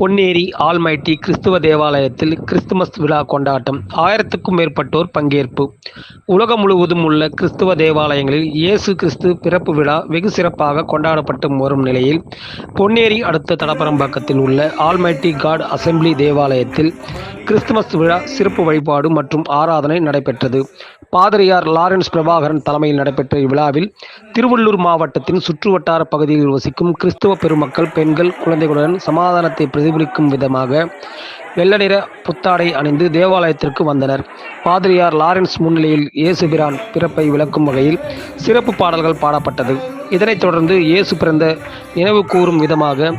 Ponneri almighty கிறிஸ்துவ தேவாலயத்தில் Christmas விழா கொண்டாட்டம். ஆயிரத்துக்கும் மேற்பட்டோர் பங்கேற்பு. உலகம் முழுவதும் உள்ள கிறிஸ்துவ தேவாலயங்களில் இயேசு கிறிஸ்து பிறப்பு விழா வெகு சிறப்பாக கொண்டாடப்பட்டு வரும் நிலையில் பொன்னேரி அடுத்த தடப்பரம்பாக்கத்தில் உள்ள ஆல்மைட்டி காட் அசெம்பிளி தேவாலயத்தில் கிறிஸ்துமஸ் விழா சிறப்பு வழிபாடு மற்றும் ஆராதனை நடைபெற்றது. பாதிரியார் லாரன்ஸ் பிரபாகரன் தலைமையில் நடைபெற்ற இவ்விழாவில் திருவள்ளூர் மாவட்டத்தின் சுற்றுவட்டார பகுதியில் வசிக்கும் கிறிஸ்துவ பெருமக்கள் பெண்கள் குழந்தைகளுடன் சமாதானத்தை பிரதிபலிக்கும் விதமாக வெள்ள நிற புத்தாடை அணிந்து தேவாலயத்திற்கு வந்தனர். பாதிரியார் லாரன்ஸ் முன்னிலையில் இயேசுபிரான் பிறப்பை விளக்கும் வகையில் சிறப்பு பாடல்கள் பாடப்பட்டது. இதனைத் தொடர்ந்து இயேசு பிறந்த நினைவு கூறும் விதமாக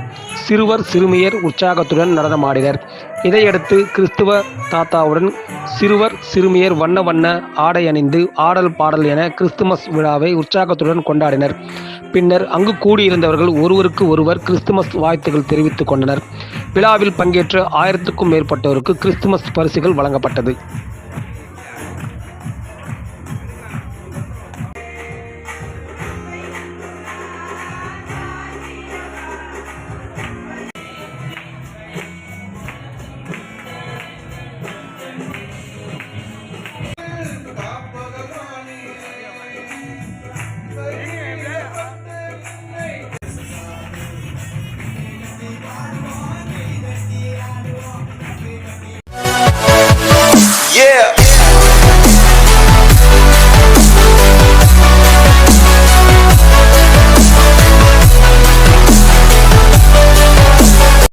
சிறுவர் சிறுமியர் உற்சாகத்துடன் நடனமாடினர். இதையடுத்து கிறிஸ்துவ தாத்தாவுடன் சிறுவர் சிறுமியர் வண்ண வண்ண ஆடை அணிந்து ஆடல் பாடல் என கிறிஸ்துமஸ் விழாவை உற்சாகத்துடன் கொண்டாடினர். பின்னர் அங்கு கூடியிருந்தவர்கள் ஒருவருக்கு ஒருவர் கிறிஸ்துமஸ் வாழ்த்துகள் தெரிவித்துக் கொண்டனர். விழாவில் பங்கேற்ற ஆயிரத்துக்கும் மேற்பட்டோருக்கு கிறிஸ்துமஸ் பரிசுகள் வழங்கப்பட்டது.